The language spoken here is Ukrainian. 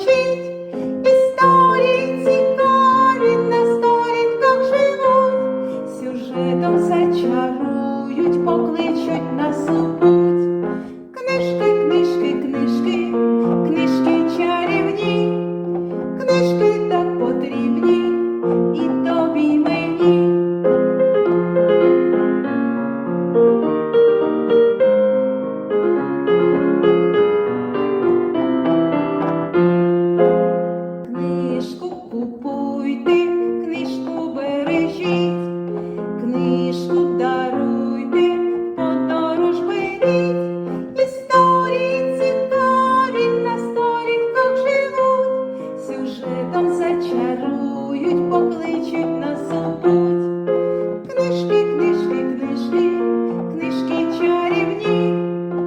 мовчить, історії цікаві на сторінках живуть, сюжетом зачарують, покличуть на супу. Чарують, покличуть на супуть, книжки, книжки, книжки.